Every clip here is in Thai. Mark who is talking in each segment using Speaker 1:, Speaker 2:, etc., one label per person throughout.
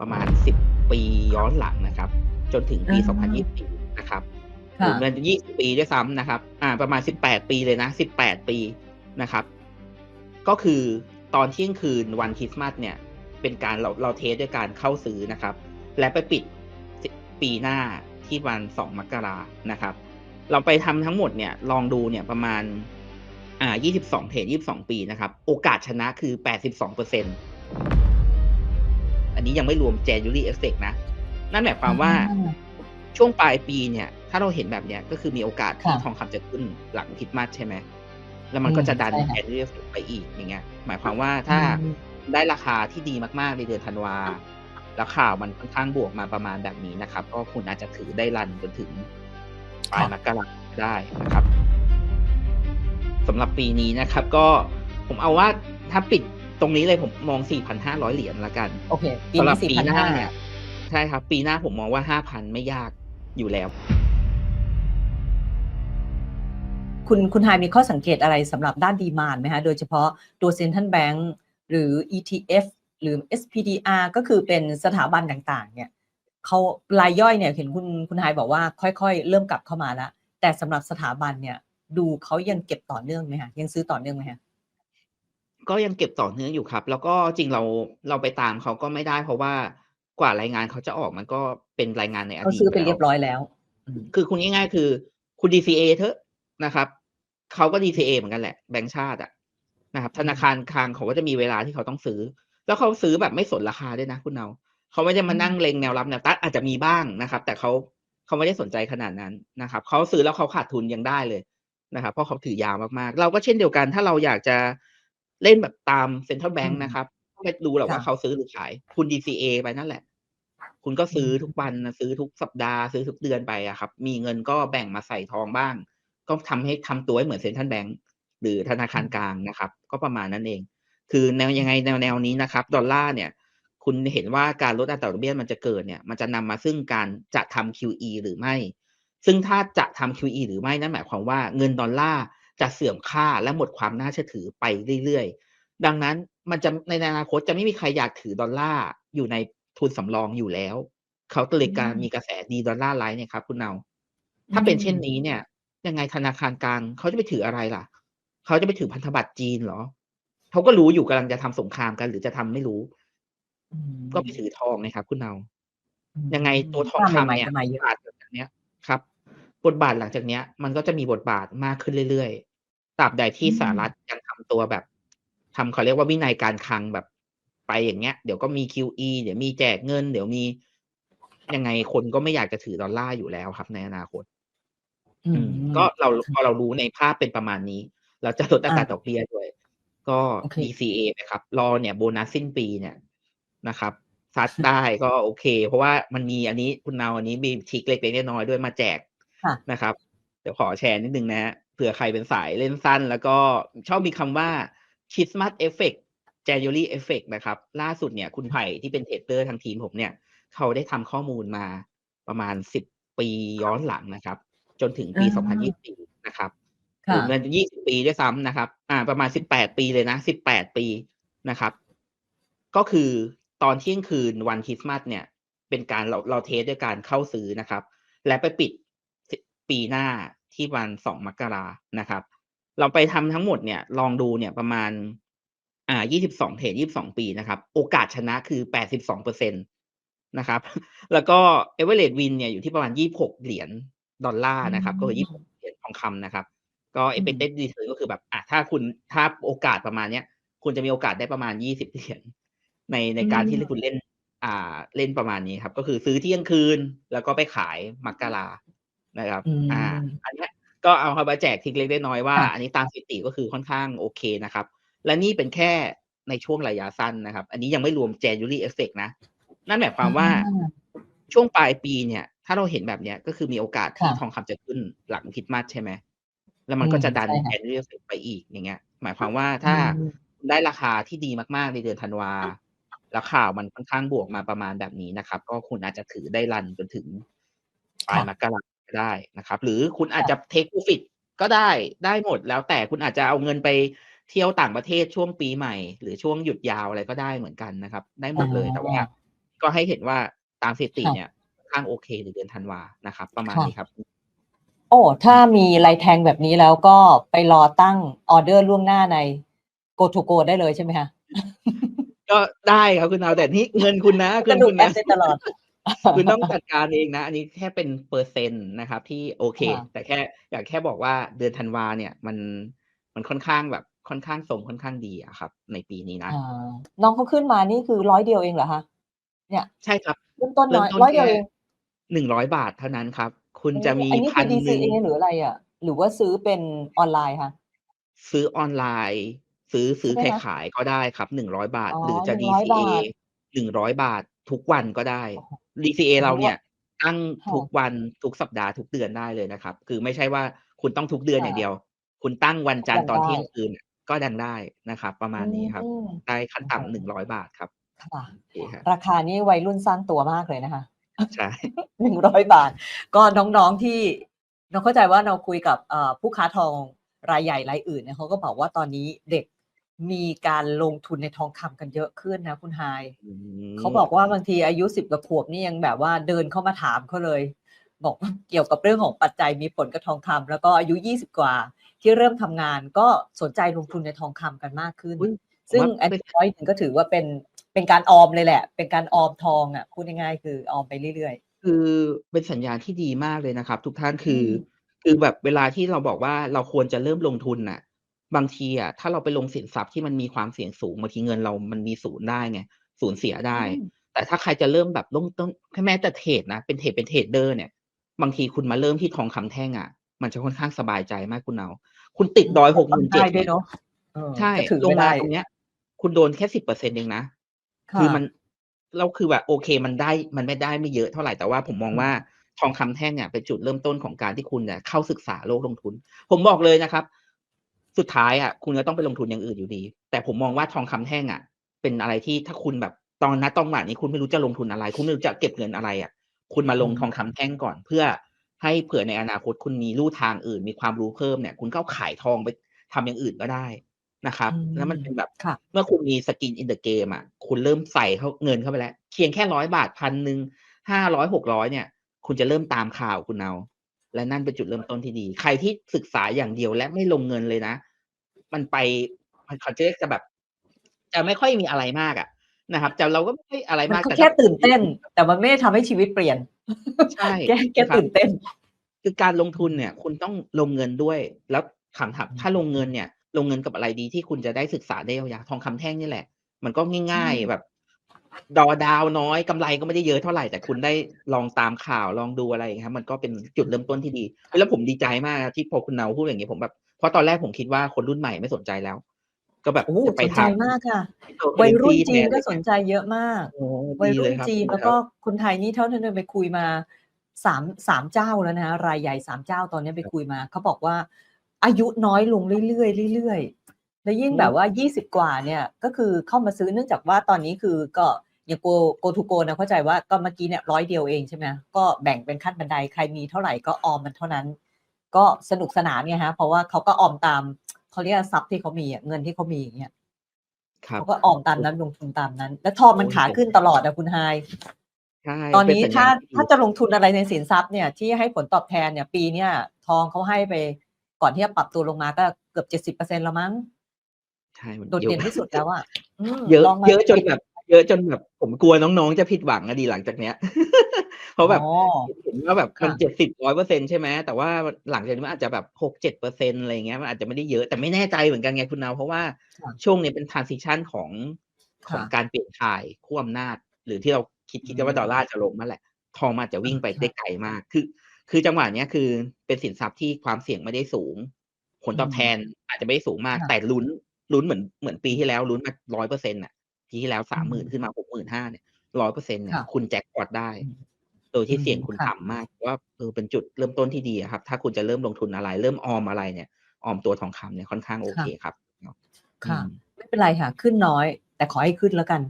Speaker 1: ประมาณ 10 ปีย้อนหลังนะครับ จนถึงปี
Speaker 2: อา
Speaker 1: 2024นะครับห
Speaker 2: ค่
Speaker 1: รือะมัน20 ปีด้วยซ้ำนะครับ อ่า ประมาณ 18 ปีเลยนะ 18 ปีนะครับ ก็คือตอนเที่ยงคืนวันคริสต์มาสเนี่ย เป็นการเราเราเทสด้วยการเข้าซื้อนะครับ และไปปิดสิปีหน้าที่วัน 2 มกรานะครับ เราไปทำทั้งหมดเนี่ย ลองดูเนี่ยประมาณ อ่า 22 เทรด22 ปีนะครับ โอกาสชนะคือ 82เปอร์เซ็นต์ อันนี้ยังไม่รวม January Effect นะ นั่นหมายความว่า
Speaker 2: อา
Speaker 1: ช่วงปลายปีเนี่ย ถ้าเราเห็นแบบเนี้ยก็คือมีโอกาสที่
Speaker 2: ค่ะ
Speaker 1: ทองคำจะขึ้นหลังคริสต์มาสใช่ไหมแล้วมั
Speaker 2: อื
Speaker 1: นก็
Speaker 2: ม
Speaker 1: จะดัน
Speaker 2: ใช่ค่ะ
Speaker 1: January Effect ไปอีกอย่างเงี้ย หมายความว่า
Speaker 2: อื
Speaker 1: ถ้ามได้ราคาที่ดีมากๆในเดือนธันวาแล้วข่าวมันค่อนข้างบวกมาประมาณแบบนี้นะครับ ก็คุณอาจจะถือได้รันจนถึงปลาย
Speaker 2: ค่ะ
Speaker 1: มกราได้นะครับสำหรับปีนี้นะครับ ก็ผมเอาว่าถ้าปิด ตรงนี้เลยผมมอง 4,500 เหรียญละกัน
Speaker 2: โอเคปี
Speaker 1: สำห
Speaker 2: นี้
Speaker 1: รับปีหน้าเนี่ย
Speaker 2: 4,500
Speaker 1: ใช่ครับ ปีหน้าผมมองว่า 5,000 ไม่ยากอยู่แล้ว
Speaker 2: คุณคุณ High มีข้อสังเกตอะไรสำหรับด้าน Demand ไหมคะโดยเฉพาะตัว Central Bank หรือ ETF หรือ SPDR ก็คือเป็นสถาบันต่างๆ เนี่ยเขารายย่อยเนี่ยเห็นคุณคุณ High บอกว่าค่อยๆ เริ่มกลับเข้ามาแล้ว แต่สำหรับสถาบันเนี่ย ดูเขายังเก็บต่อเนื่องไหมคะยังซื้อต่อเนื่องไหมคะ?
Speaker 1: ก็ยังเก็บต่อเนื่องอยู่ครับ แล้วก็จริงเราเราไปตามเขาก็ไม่ได้ เพราะว่ากว่ารายงานเขาจะออกมันก็เป็นรายงานในอ
Speaker 2: เขา
Speaker 1: ดีต
Speaker 2: ซื้อ
Speaker 1: อ
Speaker 2: ไป
Speaker 1: ยู่แล้
Speaker 2: เรี
Speaker 1: ว
Speaker 2: ยบร้อยแล้วอืม
Speaker 1: คือคุณง่ายๆ คือคุณ DCA เถอะนะครับเขาก็ DCA เหมือนกันแหละแบงก์ชาติอะนะครับ ธนาคารคลังเขาก็จะมีเวลาที่เขาต้องซื้อ แล้วเขาซื้อแบบไม่สนราคาด้วยนะคุณเนาเขาไม่ได้
Speaker 2: อื
Speaker 1: มานั่ง
Speaker 2: ม
Speaker 1: เล็งแนวรับแนวต้านอาจจะมีบ้างนะครับ แต่เขาเขาไม่ได้สนใจขนาดนั้นนะครับเขาซื้อแล้วเขาขาดทุนยังได้เลยนะครับ เพราะเขาถือยาวมากๆ เราก็เช่นเดียวกัน ถ้าเราอยากจะ เล่นแบบตาม Central
Speaker 2: อื
Speaker 1: Bank
Speaker 2: ม
Speaker 1: นะครับก็ไปดูแหละ
Speaker 2: ค่
Speaker 1: ว่าะเขาซื้อหรือขาย คุณ DCA ไปนั่นแหละ คุณก็
Speaker 2: อื
Speaker 1: ซื้อทุก
Speaker 2: ม
Speaker 1: วันน่ะซื้อทุกสัปดาห์ซื้อทุกเดือนไปอะครับ มีเงินก็แบ่งมาใส่ทองบ้าง ก็ทำให้ทำตัวให้เหมือน Central Bank หรือธนาคา
Speaker 2: อืม
Speaker 1: รกลางนะครับ ก็ประมาณนั้นเอง คือแนว
Speaker 2: อื
Speaker 1: ยังไง
Speaker 2: ม
Speaker 1: แนวๆนี้นะครับ ดอลลาร์เนี่ย คุณเห็นว่าการลดอัตราดอกเบี้ยมันจะเกิดเนี่ยมันจะนำมาซึ่งการจะทำ QE หรือไม่ ซึ่งถ้าจะทำ QE หรือไม่นั่นหมายความว่าเงินดอลลาร์ จะเสื่อมค่าและหมดความน่าเชื่อถือไปเรื่อยๆ ดังนั้นมันจะในอนาคตจะไม่มีใครอยากถือดอลลาร์อยู่ในทุนสำรองอยู่แล้ว เขาก็เล
Speaker 2: อื
Speaker 1: ยการ
Speaker 2: ม
Speaker 1: มีกระแส De-dollarize เนี่ยครับคุณเนา
Speaker 2: อื
Speaker 1: ถ้าเป็นเช่น
Speaker 2: ม
Speaker 1: นี้เนี่ย ยังไงธนาคารกลางเขาจะไปถืออะไรล่ะ เขาจะไปถือพันธบัตรจีนเหรอ เขาก็รู้อยู่กำลังจะทำสงครามกันหรือจะทำไม่รู้
Speaker 2: อื
Speaker 1: ก็ไป
Speaker 2: ม
Speaker 1: ถือทองไงครับ คุณเนา
Speaker 2: อื
Speaker 1: ยังไง
Speaker 2: ม
Speaker 1: ตัวทอง
Speaker 2: ภาพ
Speaker 1: คำ
Speaker 2: ใหม่
Speaker 1: เนี่
Speaker 2: ๆ
Speaker 1: ย
Speaker 2: จะมาเย
Speaker 1: บท
Speaker 2: อะ
Speaker 1: บาทหลังจากเนี้ยครับ บทบาทหลังจากเนี้ย มันก็จะมีบทบาทมากขึ้นเรื่อยๆ ตราบใดท
Speaker 2: อืี่
Speaker 1: สหรัฐ
Speaker 2: ม
Speaker 1: ยังทำตัวแบบทำเขาเรียกว่าวินัยการคลังแบบไปอย่างเงี้ย เดี๋ยวก็มี QE เดี๋ยวมีแจกเงิน เดี๋ยวมียังไงคนก็ไม่อยากจะถือดอลลาร์อยู่แล้วครับ ในอนาคต
Speaker 2: อื
Speaker 1: อืม
Speaker 2: ม
Speaker 1: ก็เรา
Speaker 2: ค่
Speaker 1: พอะเรารู้ในภาพเป็นประมาณนี้ เราจะลดอั
Speaker 2: อา
Speaker 1: ตราดอกเบี้ยด้วย ก็
Speaker 2: โอเค
Speaker 1: DCA ไปครับ รอเนี่ยโบนัสสิ้นปีเนี่ยนะครับซัดได้ก็โอเค เพราะว่ามันมีอันนี้คุณเนาอันนี้มีทริกเล็กๆน้อยๆด้วยมาแจก
Speaker 2: ค่ะ
Speaker 1: นะครับ เดี๋ยวขอแชร์นิดหนึ่งนะครับ เผื่อใครเป็นสายเล่นสั้น แล้วก็ชอบมีคำว่า Christmas Effect January Effect นะครับ ล่าสุดเนี่ยคุณไผ่ที่เป็นเทรดเดอร์ทางทีมผมเนี่ย เขาได้ทำข้อมูลมาประมาณ10ปีย้อนหลังนะครับ จนถึง
Speaker 2: อ
Speaker 1: ปีา2024นะครับห
Speaker 2: ค่
Speaker 1: รือะมัน20ปีด้วยซ้ำนะครับ อ่า ประมาณ18ปีเลยนะ18ปีนะครับ ก็คือตอนเที่ยงคืนวันคริสต์มาสเนี่ย เป็นการเราเราเทสด้วยการเข้าซื้อนะครับ และไปปิดสิปีหน้า ที่วัน2มกรานะครับ เราไปทำทั้งหมดเนี่ยลองดูเนี่ยประมาณอ่า22เทรด22ปีนะครับ โอกาสชนะคือ82เปอร์เซ็นต์นะครับ แล้วก็ Average Win เนี่ยอยู่ที่ประมาณ26เหรียญดอลลาร์
Speaker 2: อื
Speaker 1: นะครับ ก็คือ
Speaker 2: ม
Speaker 1: 26เหรียญทองคำนะครับ ก็
Speaker 2: อืม
Speaker 1: Expected Return ก็คือแบบอ่าถ้าคุณถ้าโอกาสประมาณเนี้ยคุณจะมีโอกาสได้ประมาณ20เหรียญในใน
Speaker 2: อื
Speaker 1: การที่
Speaker 2: ม
Speaker 1: คุณเล่นอ่าเล่นประมาณนี้ครับ ก็คือซื้อเที่ยงคืนแล้วก็ไปขายมกรานะครับ
Speaker 2: อื
Speaker 1: อ่า
Speaker 2: ม
Speaker 1: อันเนี้ย ก็เอามาแจกทริกเล็กน้อยๆว่า
Speaker 2: ค่ะ
Speaker 1: อันนี้ตามสถิติก็คือค่อนข้างโอเคนะครับ และนี่เป็นแค่ในช่วงระยะสั้นนะครับ อันนี้ยังไม่รวม January Effect นะ นั่นหมายควา
Speaker 2: อ
Speaker 1: มว่าาช่วงปลายปีเนี่ย ถ้าเราเห็นแบบเนี้ยก็คือมีโอกาส
Speaker 2: ค
Speaker 1: ที่่ะทองคำจะขึ้นหลังคริสต์มาสใช่ไหมแล้ว
Speaker 2: อ
Speaker 1: มันืก็
Speaker 2: ม
Speaker 1: จะดัน
Speaker 2: ใช่ค่ะ
Speaker 1: January Effect ไปอีกอย่างเงี้ย หมายความว่า
Speaker 2: อื
Speaker 1: ถ้ามได้ราคาที่ดีมากๆในเดือนธันวาแล้วข่าวมันค่อนข้างบวกมาประมาณแบบนี้นะครับ ก็คุณอาจจะถือได้รันจนถึงปลา
Speaker 2: ค่
Speaker 1: ยะมกรา ก็ได้นะครับ หรือคุณอาจ
Speaker 2: ค่ะ
Speaker 1: จะ Take Profit ก็ได้ได้หมดแล้วแต่คุณอาจจะเอาเงินไปเที่ยวต่างประเทศช่วงปีใหม่ หรือช่วงหยุดยาวอะไรก็ได้เหมือนกันนะครับ ได้หม
Speaker 2: อ๋อ
Speaker 1: ดเลยแต่ว่าก็ให้เห็นว่าตามสถิติ
Speaker 2: ค่ะ
Speaker 1: เนี่ยค่อนข้างโอเคในเดือนธันวานะครับ ประมาณ
Speaker 2: ค่ะ
Speaker 1: นี้ครับ
Speaker 2: โอ้ถ้ามีลายแทงแบบนี้แล้วก็ไปรอตั้งออเดอร์ล่วงหน้าใน Go to Go ได้เลยใช่ไหมคะ
Speaker 1: ก็ได้ครับคุณเอาแต่นี่เงินคุณนะ
Speaker 2: ก
Speaker 1: เงิ
Speaker 2: ระ
Speaker 1: น
Speaker 2: ดู
Speaker 1: คุ
Speaker 2: ก
Speaker 1: ณ
Speaker 2: แอ
Speaker 1: นะ
Speaker 2: ปได้ตลอด
Speaker 1: คุณต้องจัดการเองนะ อันนี้แค่เป็นเปอร์เซ็นต์นะครับ ที่โอเค
Speaker 2: ค่ะ
Speaker 1: แต่แค่อยากแค่บอกว่าเดือนธันวาเนี่ยมันมันค่อนข้างแบบค่อนข้างทรงค่อนข้างดีอะครับ ในปีนี้นะ
Speaker 2: อ่าน้องเขาขึ้นมานี่คือร้อยเดียวเองเหรอคะเนี่ย
Speaker 1: ใช่ครับ
Speaker 2: เริ่มต้น
Speaker 1: เริ่
Speaker 2: น้
Speaker 1: ม
Speaker 2: อย
Speaker 1: ต้น
Speaker 2: ร้อยเดียว
Speaker 1: แค่
Speaker 2: เอง
Speaker 1: หนึ่งร้อยบาทเท่านั้นครับ คุณ
Speaker 2: โอ้
Speaker 1: จะมี
Speaker 2: อันนี้
Speaker 1: พั
Speaker 2: คือน
Speaker 1: หนึ่ง
Speaker 2: DCA หรืออะไรอะ หรือว่าซื้อเป็นออนไลน์คะ
Speaker 1: ซื้อออนไลน์ ซื้อซื้อ
Speaker 2: ใช่ไหม
Speaker 1: ขาย
Speaker 2: คะ
Speaker 1: ขายก็ได้ครับหนึ่งร้อยบาท
Speaker 2: อ๋อ
Speaker 1: หรือจะ
Speaker 2: หนึ่งร้อย
Speaker 1: DCA
Speaker 2: บาท
Speaker 1: หนึ่งร้อยบาททุกวันก็ได้
Speaker 2: โอ้โห
Speaker 1: DCA
Speaker 2: โอ้
Speaker 1: เรา
Speaker 2: โห
Speaker 1: เนี่ยตั้ง
Speaker 2: ค่ะ
Speaker 1: ทุกวันทุกสัปดาห์ทุกเดือนได้เลยนะครับ คือไม่ใช่ว่าคุณต้องทุกเดือนอ
Speaker 2: ค่ะ
Speaker 1: ย่างเดียว คุณตั้งวันจันท
Speaker 2: ยั
Speaker 1: ร์
Speaker 2: ง
Speaker 1: ตอน
Speaker 2: ได้
Speaker 1: เที่ยงคืนก็ดังได้นะครับ ประมา
Speaker 2: อื
Speaker 1: ณนี้ครับ
Speaker 2: ม
Speaker 1: ได้ขั้น
Speaker 2: โอ้โห
Speaker 1: ต่ำหนึ่งร้อยบาทครับ
Speaker 2: ค่ะ
Speaker 1: โอเคครับ
Speaker 2: ราคานี้วัยรุ่นสร้างตัวมากเลยนะคะ
Speaker 1: ใช่
Speaker 2: หนึ่งร้อยบาท ก็น้องๆที่เราเข้าใจว่าเราคุยกับเอ่อผู้ค้าทองรายใหญ่รายอื่นเนี่ยเขาก็บอกว่าตอนนี้เด็ก มีการลงทุนในทองคำกันเยอะขึ้นนะคุณไฮาย
Speaker 1: อืม
Speaker 2: เขาบอกว่าบางทีอายุสิบกว่าขวบนี่ยังแบบว่าเดินเข้ามาถามเขาเลย บอกว่าเกี่ยวกับเรื่องของปัจจัยมีผลกับทองคำแล้วก็อายุยี่สิบกว่า ที่เริ่มทำงานก็สนใจลงทุนในทองคำกันมากขึ้น
Speaker 1: อุ๊ย
Speaker 2: ซึ่ง
Speaker 1: ผมว่า
Speaker 2: อัน
Speaker 1: เป็น
Speaker 2: ร้อยหนึ่งก็ถือว่าเป็นเป็นการออมเลยแหละ เป็นการออมทองอะพูดง่ายๆคือออมไปเรื่อย
Speaker 1: คือเป็นสัญญาณที่ดีมากเลยนะครับ ทุกท่านคือ
Speaker 2: อืม
Speaker 1: คือแบบเวลาที่เราบอกว่าเราควรจะเริ่มลงทุนน่ะ บางทีอะถ้าเราไปลงสินทรัพย์ที่มันมีความเสี่ยงสูงบางทีเงินเรามันมีศูนย์ได้ไงศูนย์เสีย
Speaker 2: ๆ
Speaker 1: ได้
Speaker 2: อืม
Speaker 1: แต่ถ้าใครจะเริ่มแบบลงต้นแค่แม้แต่เทรดนะเป็นเทรดเป็นเทรดเดอร์เนี่ย บางทีคุณมาเริ่มที่ทองคำแท่งอะ มันจะค่อนข้างสบายใจมากคุณเอา คุณติดดอยหกหมื่นเจ็ด
Speaker 2: ได้ด้วยเนาะเออ
Speaker 1: ใช่
Speaker 2: ก็ถือ
Speaker 1: ลง
Speaker 2: ไม่
Speaker 1: มา
Speaker 2: ได้
Speaker 1: ตรงเนี้ย คุณโดนแค่สิบเปอร์เซ็นต์เองนะ
Speaker 2: ค่ะ
Speaker 1: คือมันเราคือแบบโอเคมันได้มันไม่ได้ไม่เยอะเท่าไหร่แต่ว่าผมมอง
Speaker 2: อืม
Speaker 1: ว่าทองคำแท่งเนี่ยเป็นจุดเริ่มต้นของการที่คุณเนี่ยเข้าศึกษาโลกลงทุน ผมบอกเลยนะครับ สุดท้ายอะคุณก็ต้องไปลงทุนอย่างอื่นอยู่ดี แต่ผมมองว่าทองคำแท่งอะ เป็นอะไรที่ถ้าคุณแบบตอนนั้นตอนหวะนี้คุณไม่รู้จะลงทุนอะไร คุณไม่รู้จะเก็บเงินอะไรอะ คุณมาลง
Speaker 2: อืม
Speaker 1: ทองคำแท่งก่อน เพื่อให้เผื่อในอนาคตคุณมีลู่ทางอื่น มีความรู้เพิ่มเนี่ย คุณก็เอาขายทองไปทำอย่างอื่นก็ได้นะครับ
Speaker 2: อืม
Speaker 1: แล้วมันเป็นแบบ
Speaker 2: ค่ะ
Speaker 1: เมื่อคุณมีสกินอินเดอะเกมอะคุณเริ่มใส่เข้าเงินเข้าไปแล้วเพียงแค่ร้อยบาทพันหนึ่งห้าร้อยหกร้อยเนี่ย คุณจะเริ่มตามข่าวคุณเอาและนั่นเป็นจุดเริ่มต้นที่ดี ใครที่ศึกษาอย่างเดียวและไม่ลงเงินเลยนะ มันไปมันเขาจะเรียกจะแบบ จะไม่ค่อยมีอะไรมากอะนะครับแต่เราก็ไม่ค่อยอะไร
Speaker 2: มัน
Speaker 1: มาก
Speaker 2: ก็
Speaker 1: แต่
Speaker 2: แค่
Speaker 1: ถ้า
Speaker 2: ตื่นเต้น แต่มันไม่ได้ทำให้ชีวิตเปลี่ยน
Speaker 1: ใช่
Speaker 2: แค่แค่
Speaker 1: นะครับ
Speaker 2: ตื่นเต้น
Speaker 1: คือการลงทุนเนี่ย คุณต้องลงเงินด้วย แล้วถามถาม
Speaker 2: อืม
Speaker 1: ถ้าลงเงินเนี่ย ลงเงินกับอะไรดีที่คุณจะได้ศึกษาได้ยาวๆทองคำแท่งนี่แหละ มันก็ง่าย
Speaker 2: อืม
Speaker 1: ๆแบบ ดอดาวน้อยกำไรก็ไม่ได้เยอะเท่าไหร่ แต่คุณได้ลองตามข่าวลองดูอะไรอย่างเงี้ยครับมันก็เป็นจุดเริ่มต้นที่ดีแล้วผมดีใจมากนะที่พอคุณเนาพูดอย่างนี้ผมแบบ เพราะตอนแรกผมคิดว่าคนรุ่นใหม่ไม่สนใจแล้ว ก็แบบ
Speaker 2: โอ้
Speaker 1: จะไป
Speaker 2: สนใจ
Speaker 1: ทาง
Speaker 2: มากค่ะ
Speaker 1: cryptocurrency
Speaker 2: วัยรุ่นจีน
Speaker 1: แท
Speaker 2: ก็
Speaker 1: อะไร
Speaker 2: สน
Speaker 1: เงี้ย
Speaker 2: ใจเยอะมาก
Speaker 1: โอ้
Speaker 2: วัย
Speaker 1: ดีเล
Speaker 2: รุ่
Speaker 1: ย
Speaker 2: น
Speaker 1: ครับ
Speaker 2: จีนแล้วก็คนไทยนี่เท่าที่เดินไปคุยมาสามสามเจ้าแล้วนะรายใหญ่สามเจ้าตอนนี้ไปคุยมาเขาบอกว่า อายุน้อยลงเรื่อยๆเรื่อยๆแล้วยิ่งแบบว่ายี่สิบกว่าเนี่ยก็คือเข้ามาซื้อเนื่องจากว่าตอนนี้คือก็อย่างโกโกทูโกนะเข้าใจว่าก็เมื่อกี้เนี่ยร้อยเดียวเองใช่ไหมก็แบ่งเป็นขั้นบันไดใครมีเท่าไหร่ก็ออมมันเท่านั้น ก็สนุกสนานไงฮะ เพราะว่าเขาก็ออมตามเขาเรียกทรัพย์ที่เขามีอะเงินที่เขามีอย่างเงี้ย
Speaker 1: ครับ
Speaker 2: เขาก็ออมตามนั้นลงทุนตามนั้น แล้วทองมันขาขึ้นตลอดอะคุณไฮ
Speaker 1: ใช่
Speaker 2: ตอนนี้
Speaker 1: เป็สัญญ
Speaker 2: ถ้า
Speaker 1: ณที่ดี
Speaker 2: ถ้าจะลงทุนอะไรในสินทรัพย์เนี่ยที่ให้ผลตอบแทนเนี่ย ปีเนี้ยทองเขาให้ไปก่อนที่จะปรับตัวลงมาก็เกือบเจ็ดสิบเปอร์เซ็นแล้วมั้ง
Speaker 1: ใช่มัน
Speaker 2: โดด
Speaker 1: เยอะ
Speaker 2: เด่นที่สุดแล้วอะม
Speaker 1: เยอะ
Speaker 2: ลงมา
Speaker 1: เยอะจนแบบ เยอะจนแบบผมกลัวน้องๆจะผิดหวังอะดีหลังจากเนี้ย เพราะแบบ
Speaker 2: อ๋อ
Speaker 1: เห็นว่าแบบมัน
Speaker 2: ค่ะ
Speaker 1: เจ็ดสิบร้อยเปอร์เซ็นใช่ไหมแต่ว่าหลังจากนี้มันอาจจะแบบหกเจ็ดเปอร์เซ็นอะไรเงี้ยมันอาจจะไม่ได้เยอะแต่ไม่แน่ใจเหมือนกันไงคุณนาวเพราะว่า
Speaker 2: ค่ะ
Speaker 1: ช่วงนี้เป็น transition ของของ
Speaker 2: ค่ะ
Speaker 1: การเปลี่ยนถ่ายขั้วอำนาจ หรือที่เราคิดคิดกันว่า
Speaker 2: อืม
Speaker 1: ดอลลาร์จะลงนั่นแหละ ทองมันอาจจะวิ่งไป
Speaker 2: ค่ะ
Speaker 1: ได้ไกลมากคือ คือจังหวะเนี้ยคือเป็นสินทรัพย์ที่ความเสี่ยงไม่ได้สูง ผลตอบแทนอาจจะไม่ได้สูงมาก
Speaker 2: ค่ะ
Speaker 1: แต่ลุ้นลุ้นเหมือนเหมือนปีที่แล้วลุ้นมาร้อยเปอร์เซ็นต์อะปีที่แล้วสามหมื่น
Speaker 2: อืม
Speaker 1: ขึ้นมาหกหมื่นห้าเนี่ยร้อยเปอร์เซ็นต์เนี่ย
Speaker 2: ค่ะ
Speaker 1: คุณแจ็คพอตได้
Speaker 2: อืม
Speaker 1: โดยที่เสี่ยง
Speaker 2: อืม
Speaker 1: คุณ
Speaker 2: ค่ะ
Speaker 1: ต่ำมากว่าเออเป็นจุดเริ่มต้นที่ดีอะครับ ถ้าคุณจะเริ่มลงทุนอะไร เริ่มออมอะไรเนี่ยออมตัวทองคำเนี่ยค่อนข้างโอเคครับเนาะ
Speaker 2: ค่ะ
Speaker 1: อืม
Speaker 2: ไม่เป็นไรค่ะ ขึ้นน้อย แต่ขอให้ขึ้นแล้วกัน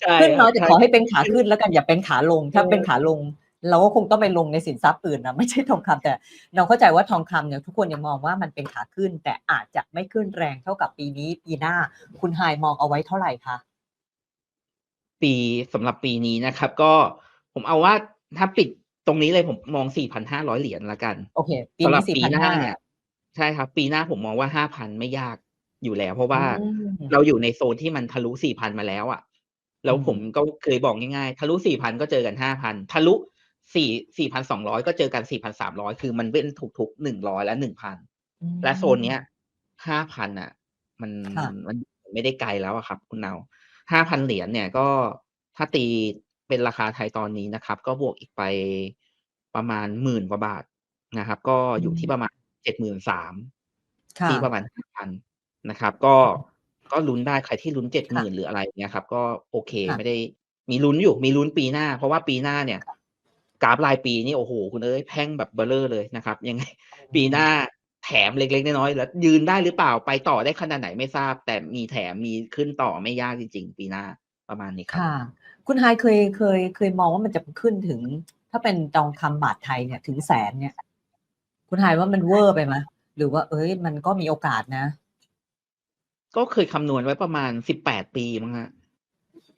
Speaker 1: ใช่
Speaker 2: ขึ้นน้อยแต่
Speaker 1: ใช่
Speaker 2: ขอให้เป็นขาขึ้นแล้วกันอย่าเป็นขาลง ถ้า
Speaker 1: เออ
Speaker 2: เป็นขาลง เราก็คงต้องไปลงในสินทรัพย์อื่นนะไม่ใช่ทองคำแต่เราเข้าใจว่าทองคำเนี่ยทุกคนยังมองว่ามันเป็นขาขึ้น แต่อาจจะไม่ขึ้นแรงเท่ากับปีนี้ ปีหน้า คุณไฮมองเอาไว้เท่าไหร่คะ
Speaker 1: ปีสำหรับปีนี้นะครับ ก็ ผมเอาว่าถ้าปิดตรงนี้เลยผมมอง4,500เหรียญละกัน
Speaker 2: โอเคปี
Speaker 1: สำหรั
Speaker 2: นี้
Speaker 1: บ
Speaker 2: สี่
Speaker 1: ปี
Speaker 2: พัน
Speaker 1: หน้า
Speaker 2: ห้า
Speaker 1: เนี่ยใช่ครับ ปีหน้าผมมองว่า5,000ไม่ยากอยู่แล้ว เพราะว่า
Speaker 2: อืม
Speaker 1: เราอยู่ในโซนที่มันทะลุ4,000มาแล้วอะแล้ว
Speaker 2: อืม
Speaker 1: ผมก็เคยบอกง่ายๆ ทะลุ4,000ก็เจอกัน5,000ทะลุ4 4,200ก็เจอกัน4,300คือมันเป็นทุกๆ100และ1,000และโซนเนี้ย5,000น่ะ มัน
Speaker 2: ค่ะ
Speaker 1: มันไม่ได้ไกลแล้วอะครับ คุณเนา5,000เหรียญเนี่ยก็ถ้าตี เป็นราคาไทยตอนนี้นะครับ ก็บวกอีกไปประมาณหมื่นกว่าบาทนะครับ ก็อยู่ที่ประมาณ73,000
Speaker 2: ค่ะ
Speaker 1: ที่ประมาณ5,000นะครับ ก็ก็ลุ้นได้ใครที่ลุ้น70,000หรืออะไรเงี้ยครับ ก็โอเค
Speaker 2: ค่ะ
Speaker 1: ไม่ได้มีลุ้นอยู่ มีลุ้นปีหน้า เพราะว่าปีหน้าเนี่ย กราฟรายปีนี่โอ้โฮคุณเอ๊ยแพ่งแบบเบ้อเร่อเลยนะครับ ยังไง ปีหน้าแถมเล็กๆน้อยๆแล้ว ยืนได้หรือเปล่าไปต่อได้ขนาดไหนไม่ทราบ แต่มีแถมมีขึ้นต่อไม่ยากจริง ๆ ปีหน้าประมาณนี้ครับ
Speaker 2: ค่ะคุณไฮเคยเคยเคยมองว่ามันจะขึ้นถึง ถ้าเป็นทองคำบาทไทยเนี่ยถึงแสนเนี่ย คุณไฮว่ามันเวอร์ไปไหมหรือว่า เอ้ย มันก็มีโอกาสนะ
Speaker 1: ก็เคยคำนวณไว้ประมาณ18ปีมั้งครับ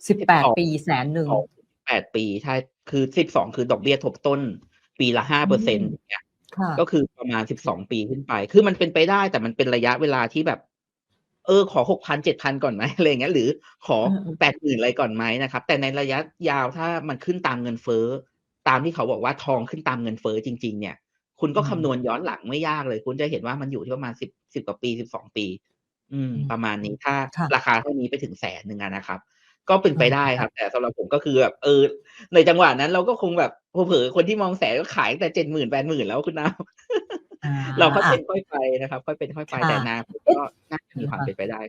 Speaker 2: สิบแปด
Speaker 1: 12
Speaker 2: ปีแสนหนึ่ง
Speaker 1: 8ปีใช่คือ12คือดอกเบี้ยทบต้น ปีละ5%
Speaker 2: อืม
Speaker 1: อย่างเงี้ย
Speaker 2: ค่ะ
Speaker 1: ก็คือประมาณ12ปีขึ้นไป คือมันเป็นไปได้แต่มันเป็นระยะเวลาที่แบบ เออขอ6,000 7,000ก่อนไหมอะไรอย่างเงี้ยหรือขอ
Speaker 2: อืม
Speaker 1: 80,000อะไรก่อนไหมนะครับ แต่ในระยะยาวถ้ามันขึ้นตามเงินเฟ้อ ตามที่เขาบอกว่าทองขึ้นตามเงินเฟ้อจริง ๆ เนี่ย คุณก็
Speaker 2: อืม
Speaker 1: คำนวณย้อนหลังไม่ยากเลย คุณจะเห็นว่ามันอยู่ที่ประมาณ10 10กว่าปี12ปีอืม
Speaker 2: อืม
Speaker 1: ประมาณนี้ถ้า
Speaker 2: ค่ะ
Speaker 1: ราคาเท่านี้ไปถึงแสนหนึ่งอะนะครับ ก็เป็นไป
Speaker 2: อืม
Speaker 1: ได้ครับ แต่สำหรับผมก็คือแบบเออ ในจังหวะนั้นเราก็คงแบบเผลอๆคนที่มองแสนก็ขายตั้งแต่70,000 80,000แล้วคุณน้ำ
Speaker 2: อา
Speaker 1: เรา
Speaker 2: ก็
Speaker 1: เป็นค่อยไปนะครับ ค่อยเป็นค่อยไปแต่นาคต
Speaker 2: เอ๊ะ
Speaker 1: ก็น่าจะมีความเป็นไปได้